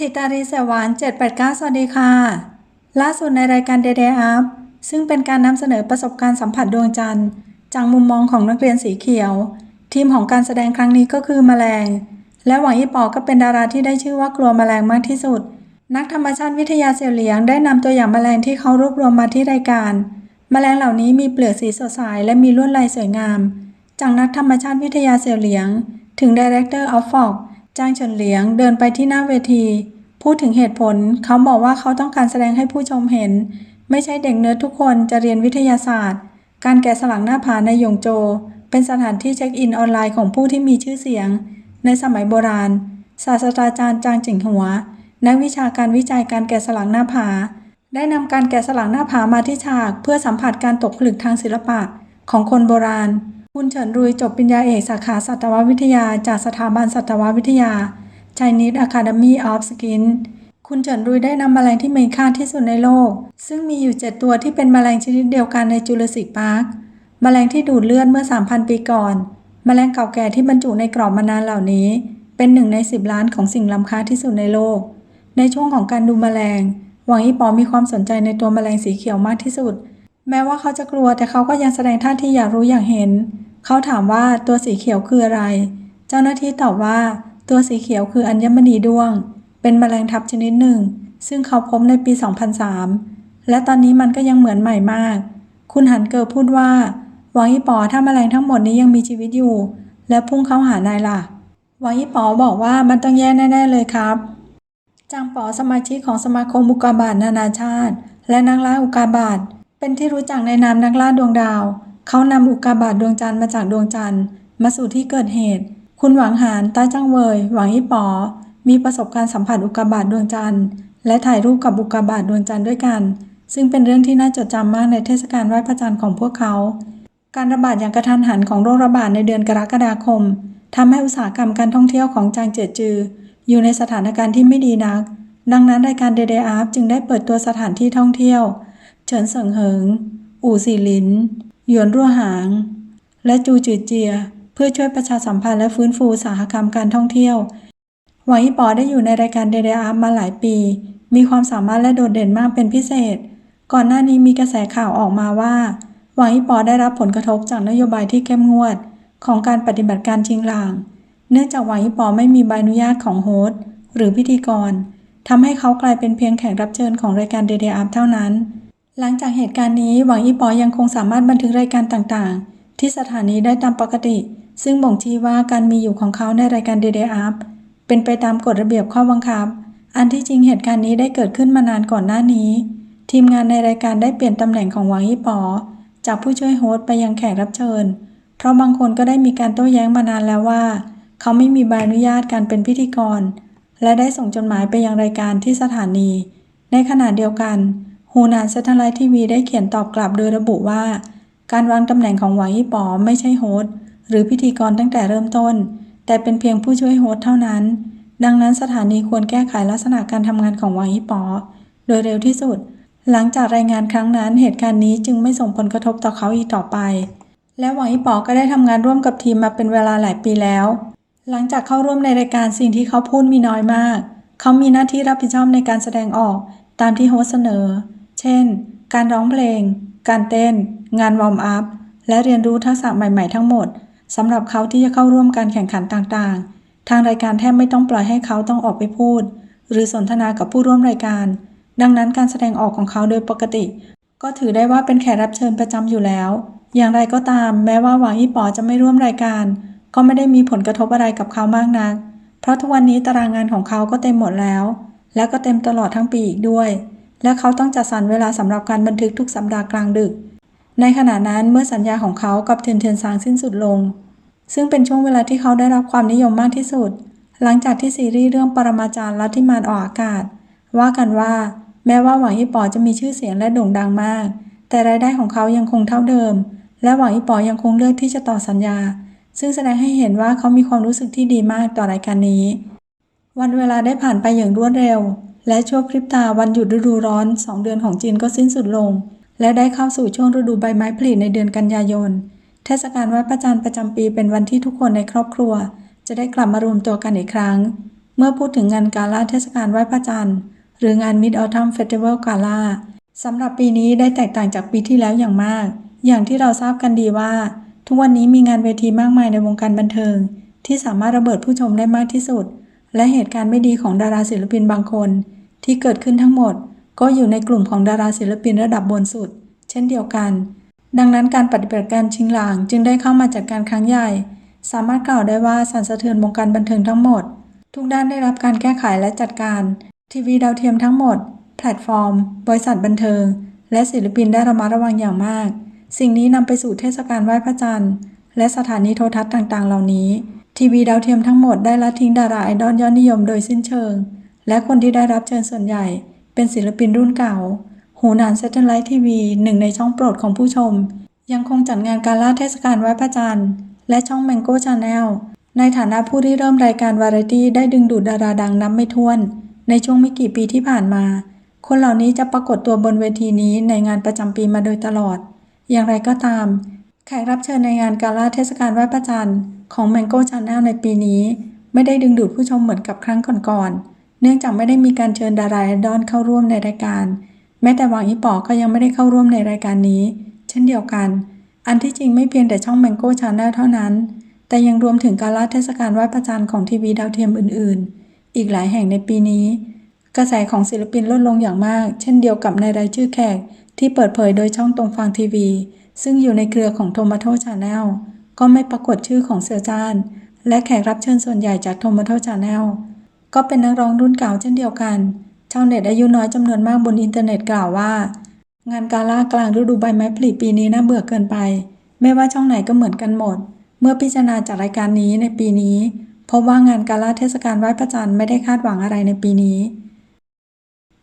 ทิตารีเสวาน789 สวัสดีค่ะ ล่าสุดในรายการ Day Day Up ซึ่งเป็นการนำเสนอประสบการณ์สัมผัสดวงจันทร์จากมุมมองของนักเรียนสีเขียว ทีมของการแสดงครั้งนี้ก็คือแมลง และหวังยี่ปอก็เป็นดาราที่ได้ชื่อว่ากลัวแมลงมากที่สุด นักธรรมชาติวิทยาเสี่ยวเหลียงได้นำตัวอย่างแมลงที่เขารวบรวมมาที่รายการแมลงเหล่านี้มีเปลือกสีสดใสและมีลวดลายสวยงาม จากนักธรรมชาติวิทยาเสี่ยวเหลียง ถึง Director of Fog จางเฉินเหลียงเดินไปที่หน้าเวที พูดถึงเหตุผล เขาบอกว่าเขาต้องการแสดงให้ผู้ชมเห็น ไม่ใช่เด็กเนิร์ดทุกคนจะเรียนวิทยาศาสตร์ การแกะสลักหน้าผาในหยงโจ เป็นสถานที่เช็คอินออนไลน์ของผู้ที่มีชื่อเสียง ในสมัยโบราณ ศาสตราจารย์จางจิงหัว นักวิชาการวิจัยการแกะสลักหน้าผา ได้นำการแกะสลักหน้าผามาที่ฉาก เพื่อสัมผัสการตกผลึกทางศิลปะของคนโบราณ คุณเฉินรุยจบปริญญาเอกสาขาสัตววิทยา จากสถาบันสัตววิทยา Chinese Academy of Skin คุณเฉินรุยได้นำแมลงที่มีค่าที่สุดในโลก ซึ่งมีอยู่ 7 ตัวที่เป็นแมลงชนิดเดียวกันในจูเลสิกพาร์คแมลงที่ดูดเลือดเมื่อ 3,000 ปีก่อนแมลงเก่าแก่ที่บรรจุในกรอบมานานเหล่านี้ เป็นหนึ่งใน 10 ล้านของสิ่งล้ำค่าที่สุดในโลก ในช่วงของการดูแมลง หวังอีปอมีความสนใจในตัวแมลงสีเขียวมากที่สุด แม้ว่าเขาจะกลัวแต่เขาก็ยังแสดงท่าที่อยากรู้อย่างเห็น เขาถามว่าตัวสีเขียวคืออะไร เจ้าหน้าที่ตอบว่า ตัวสีเขียวคืออัญมณีด้วง เป็นแมลงทับชนิดหนึ่ง ซึ่งเขาพบในปี 2003 และตอนนี้มันก็ยังเหมือนใหม่มาก คุณหันเกิดพูดว่าหวังอีปอถ้าแมลงทั้งหมดนี้ยังมีชีวิตอยู่ และพุ่งเข้าหานายล่ะหวังอีปอบอกว่ามันต้องแย่แน่ ๆ เลยครับจางปอสมาชิกของสมาคมอุกกาบาตนานาชาติ และนักล่าอุกกาบาตเป็นที่รู้จักในนามนักล่าดวงดาว เขานำอุกกาบาตดวงจันทร์มาจากดวงจันทร์ มาสู่ที่เกิดเหตุ คุณหวังหานต้าจังเวยหวังอีปอมีประสบการณ์สัมผัสอุกกาบาตดวงจันทร์ และถ่ายรูปกับอุกกาบาตดวงจันทร์ด้วยกัน ซึ่งเป็นเรื่องที่น่าจดจำมากในเทศกาลไหว้พระจันทร์ของพวกเขา การระบาดอย่างกระทันหันของโรคระบาดในเดือนกรกฎาคมทำให้อุตสาหกรรมการท่องเที่ยวของจางเจียจือ อยู่ในสถานการณ์ที่ไม่ดีนัก ดังนั้นรายการเดเดอาร์จึงได้เปิดตัวสถานที่ท่องเที่ยว เฉินเสิงเหิง อู่ซีหลิน หยวนรั่วหาง และจูจือเจีย เพื่อช่วยประชาสัมพันธ์และฟื้นฟูอุตสาหกรรมการท่องเที่ยว หวังอีปอได้อยู่ในรายการเดเดอาร์มาหลายปี มีความสามารถและโดดเด่นมากเป็นพิเศษ ก่อนหน้านี้มีกระแสข่าวออกมาว่า หวังอีปอได้รับผลกระทบจากนโยบายที่เข้มงวด ของการปฏิบัติการชิงหลาง เนื่องจากหวังอีปอไม่มีใบอนุญาตของโฮสต์หรือพิธีกรทำให้เขากลายเป็นเพียงแขกรับเชิญของรายการเดเดอาร์เท่านั้น หลังจากเหตุการณ์นี้หวังอีปอยังคงสามารถบันทึกรายการต่างๆ ที่สถานีได้ตามปกติ ซึ่งบ่งชี้ว่าการมีอยู่ของเขาในรายการเดเดอาร์เป็นไปตามกฎระเบียบข้อบังคับ อันที่จริงเหตุการณ์นี้ได้เกิดขึ้นมานานก่อนหน้านี้ ทีมงานในรายการได้เปลี่ยนตำแหน่งของหวังอีปอ จากผู้ช่วยโฮสต์ไปยังแขกรับเชิญ เพราะบางคนก็ได้มีการโต้แย้งมานานแล้วว่า เขาไม่มีใบอนุญาตการเป็นพิธีกร และได้ส่งจดหมายไปยังรายการที่สถานี ในขณะเดียวกัน ฮูนานเซทไลท์ทีวีได้เขียนตอบกลับโดยระบุว่า การวางตำแหน่งของหวังยี่ปอไม่ใช่โฮสต์หรือพิธีกรตั้งแต่เริ่มต้น แต่เป็นเพียงผู้ช่วยโฮสต์เท่านั้น ดังนั้นสถานีควรแก้ไขลักษณะการทำงานของหวังยี่ปอโดยเร็วที่สุด หลังจากรายงานครั้งนั้นเหตุการณ์นี้จึงไม่ส่งผลกระทบต่อเขาอีกต่อไป และหวังยี่ปอก็ได้ทำงานร่วมกับทีมมาเป็นเวลาหลายปีแล้ว หลังจากเข้าร่วมในรายการสิ่งที่เขาพูดมีน้อยมาก เขามีหน้าที่รับผิดชอบในการแสดงออกตามที่โฮสต์เสนอ เช่น การร้องเพลง การเต้น งานวอร์มอัพ และเรียนรู้ทักษะใหม่ๆทั้งหมดสำหรับเขาที่จะเข้าร่วมการแข่งขันต่างๆ ทางรายการแทบไม่ต้องปล่อยให้เขาต้องออกไปพูด หรือสนทนากับผู้ร่วมรายการ ดังนั้นการแสดงออกของเขาโดยปกติ ก็ถือได้ว่าเป็นแขกรับเชิญประจำอยู่แล้ว อย่างไรก็ตาม แม้ว่าหวังอีปอจะไม่ร่วมรายการ ก็ไม่ได้มีผลกระทบอะไรกับเขามากนัก เพราะทุกวันนี้ตารางงานของเขาก็เต็มหมดแล้ว และก็เต็มตลอดทั้งปีอีกด้วย และเขาต้องจัดสรรเวลาสำหรับการบันทึกทุกสัปดาห์กลางดึก ในขณะนั้นเมื่อสัญญาของเขากับเทียนเทียนซางสิ้นสุดลง ซึ่งเป็นช่วงเวลาที่เขาได้รับความนิยมมากที่สุด หลังจากที่ซีรีส์เรื่องปรมาจารย์ลัทธิมานออกอากาศ ว่ากันว่า แม้ว่าหวังอีปอจะมีชื่อเสียงและโด่งดังมาก แต่รายได้ของเขายังคงเท่าเดิม และหวังอีปอยังคงเลือกที่จะต่อสัญญา ซึ่งแสดงให้เห็นว่าเขามีความรู้สึกที่ดีมากต่อรายการนี้ วันเวลาได้ผ่านไปอย่างรวดเร็ว และช่วพริบตาวันหยุดฤดูร้อน 2 เดือนของจีนก็สิ้นสุดลง และได้เข้าสู่ช่วงฤดูใบไม้ผลิในเดือนกันยายน เทศกาลไหว้พระจันทร์ประจำปีเป็นวันที่ทุกคนในครอบครัว จะได้กลับมารวมตัวกันอีกครั้ง เมื่อพูดถึงงานกาล่าเทศกาลไหว้พระจันทร์หรืองาน Mid Autumn Festival Gala สำหรับปีนี้ได้แตกต่างจากปีที่แล้วอย่างมาก อย่างที่เราทราบกันดีว่า ทุกวันนี้มีงานเวทีมากมายในวงการบันเทิง ที่สามารถระเบิดผู้ชมได้มากที่สุด และเหตุการณ์ไม่ดีของดาราศิลปินบางคน ที่เกิดขึ้นทั้งหมด ก็อยู่ในกลุ่มของดาราศิลปินระดับบนสุด เช่นเดียวกัน ดังนั้นการปฏิบัติการชิงหลางจึงได้เข้ามาจัดการครั้งใหญ่ สามารถกล่าวได้ว่าสั่นสะเทือนวงการบันเทิงทั้งหมด ทุกด้านได้รับการแก้ไขและจัดการ ทีวีดาวเทียมทั้งหมด แพลตฟอร์ม บริษัทบันเทิง และศิลปินได้ระมัดระวังอย่างมาก สิ่งนี้นำไปสู่เทศกาลไหว้พระจันทร์ และสถานีโทรทัศน์ต่างๆ เหล่านี้ทีวีดาวเทียมทั้งหมดได้ละทิ้งดาราไอดอลยอดนิยมโดยสิ้นเชิง และคนที่ได้รับเชิญส่วนใหญ่ เป็นศิลปินรุ่นเก่า หูหนานเซตเทไลท์ทีวีหนึ่งในช่องโปรดของผู้ชม ยังคงจัดงานการล่าเทศกาลไหว้พระจันทร์และช่อง Mango Channel ในฐานะผู้ที่เริ่มรายการวาไรตี้ได้ดึงดูดดาราดังนับไม่ถ้วน ในช่วงไม่กี่ปีที่ผ่านมา คนเหล่านี้จะปรากฏตัวบนเวทีนี้ในงานประจำปีมาโดยตลอด อย่างไรก็ตาม แขกรับเชิญในงานกาล่าเทศกาลไหว้พระจันทร์ของ Mango Channel ในปีนี้ ไม่ได้ดึงดูดผู้ชมเหมือนกับครั้งก่อนๆ เนื่องจากไม่ได้มีการเชิญดาราไอดอลเข้าร่วมในรายการ แม้แต่หวังอีป๋อก็ยังไม่ได้เข้าร่วมในรายการนี้ เช่นเดียวกัน อันที่จริงไม่เพียงแต่ช่อง Mango Channel เท่านั้น แต่ยังรวมถึงการล่าเทศกาลไหว้พระจันทร์ของทีวีดาวเทียมอื่น ๆ อีกหลายแห่งในปีนี้ กระแสของศิลปินลดลงอย่างมาก เช่นเดียวกับในรายชื่อแขก ที่เปิดเผยโดยช่องตรงฟังทีวี ซึ่งอยู่ในเครือของ Tomato Channel ก็ไม่ปรากฏชื่อของเสือจานและแขกรับเชิญส่วนใหญ่จาก Tomato Channel ก็เป็นนักร้องรุ่นเก่าเช่นเดียวกัน ชาวเน็ตอายุน้อยจำนวนมากบนอินเทอร์เน็ตกล่าวว่า งานกาล่ากลางฤดูใบไม้ผลิปีนี้น่าเบื่อเกินไป ไม่ว่าช่องไหนก็เหมือนกันหมด เมื่อพิจารณาจากรายการนี้ในปีนี้พบว่างานกาล่าเทศกาลไหว้พระจันทร์ไม่ได้คาดหวังอะไรในปีนี้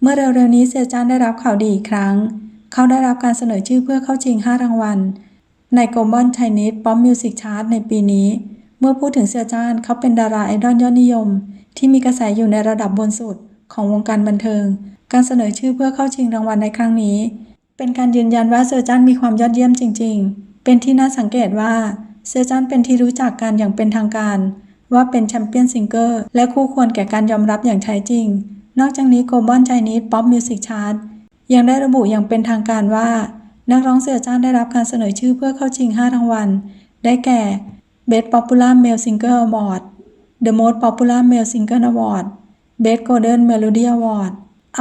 เมื่อเร็วๆนี้เซียจานได้รับข่าวดีอีกครั้ง เขาได้รับการเสนอชื่อเพื่อเข้าชิง 5 รางวัล ใน Global Chinese Pop Music Chart ในปีนี้ เมื่อพูดถึงเซียจานเขาเป็นดาราไอดอลยอดนิยม ที่มีกระแสอยู่ในระดับบนสุดของวงการบันเทิง การเสนอชื่อเพื่อเข้าชิงรางวัลในครั้งนี้ เป็นการยืนยันว่าเซอร์จันมีความยอดเยี่ยมจริง ๆ เป็นที่น่าสังเกตว่าเซอร์จันเป็นที่รู้จักกันอย่างเป็นทางการ ว่าเป็นแชมเปี้ยนซิงเกอร์และคู่ควรแก่การยอมรับอย่างแท้จริง นอกจากนี้ Global Chinese Pop Music Chart ยังได้ระบุอย่างเป็นทางการว่า นักร้องเสือจ้านได้รับการเสนอชื่อเพื่อเข้าชิง 5 รางวัล ได้แก่ Best Popular Male Singer Award The Most Popular Male Singer Award Best Golden Melody Award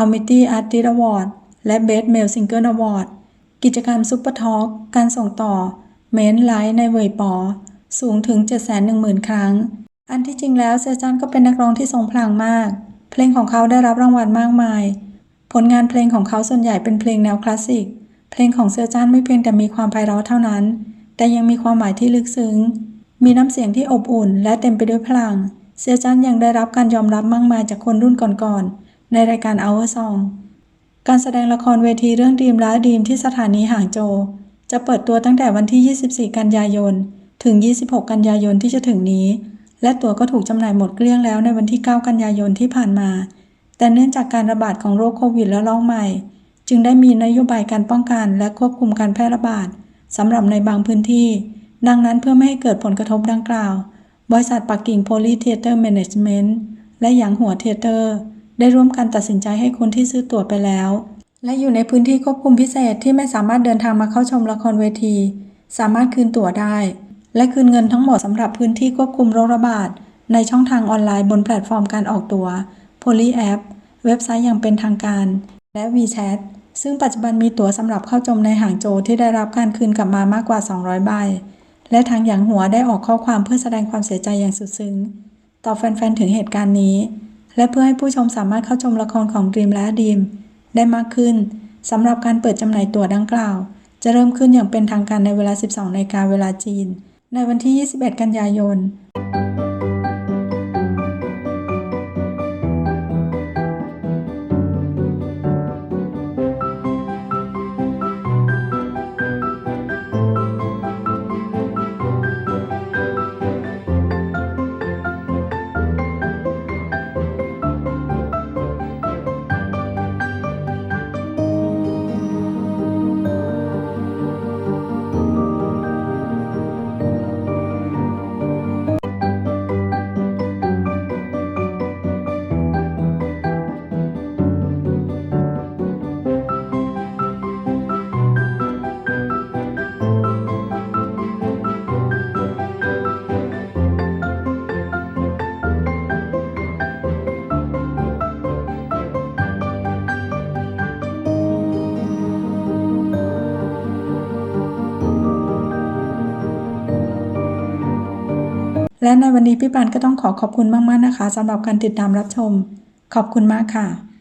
Amity Artist Award และ Best Male Singer Award กิจกรรม Super Talk การส่งต่อ เมนไลฟ์ในเวยปอ สูงถึง 710,000 ครั้ง อันที่จริงแล้วเซอร์จันก็เป็นนักร้องที่ทรงพลังมาก เพลงของเขาได้รับรางวัลมากมาย ผลงานเพลงของเขาส่วนใหญ่เป็นเพลงแนวคลาสสิก เพลงของเซอร์จันไม่เพียงแต่มีความไพเราะเท่านั้น แต่ยังมีความหมายที่ลึกซึ้ง มีน้ำเสียงที่อบอุ่น และเต็มไปด้วยพลัง เซอร์จันยังได้รับการยอมรับมากมายจากคนรุ่นก่อนๆ ในรายการ Our Song การแสดงละครเวทีเรื่องดีมและดีมที่สถานีหางโจวจะเปิดตัวตั้งแต่วันที่ 24 กันยายน ถึง 26 กันยายนที่จะถึงนี้ และตั๋วก็ถูกจำหน่ายหมดเกลี้ยงแล้วในวันที่ 9 กันยายนที่ผ่านมา แต่เนื่องจากการระบาดของโรคโควิดและร้องใหม่ จึงได้มีนโยบายการป้องกันและควบคุมการแพร่ระบาดสำหรับในบางพื้นที่ ดังนั้นเพื่อไม่ให้เกิดผลกระทบดังกล่าว บริษัทปักกิ่งโพลีเทเตอร์แมネจเมนต์และหยางหัวเทเตอร์ได้ร่วมกันตัดสินใจให้คนที่ซื้อตั๋วไปแล้ว และอยู่ในพื้นที่ควบคุมพิเศษที่ไม่สามารถเดินทางมาเข้าชมละครเวที สามารถคืนตั๋วได้ และคืนเงินทั้งหมดสำหรับพื้นที่ควบคุมโรคระบาด ในช่องทางออนไลน์บนแพลตฟอร์มการออกตั๋ว Poly App เว็บไซต์อย่างเป็นทางการ และ WeChat ซึ่งปัจจุบันมีตั๋วสำหรับเข้าชมในห่างโจวที่ได้รับการคืนกลับมามากกว่า 200 ใบ และทางหยางหัวได้ออกข้อความเพื่อแสดงความเสียใจอย่างสุดซึ้ง ต่อแฟนๆ ถึงเหตุการณ์นี้ และเพื่อให้ผู้ชมสามารถเข้าชมละครของดรีมและดีมได้มากขึ้นสำหรับการเปิดจำหน่ายตั๋วดังกล่าว จะเริ่มขึ้นอย่างเป็นทางการในเวลา 12นาฬิกาเวลาจีน ในวันที่ 21 กันยายน และในวันนี้พี่ปานก็ต้องขอขอบคุณมากๆนะคะสำหรับการติดตามรับชม ขอบคุณมากค่ะ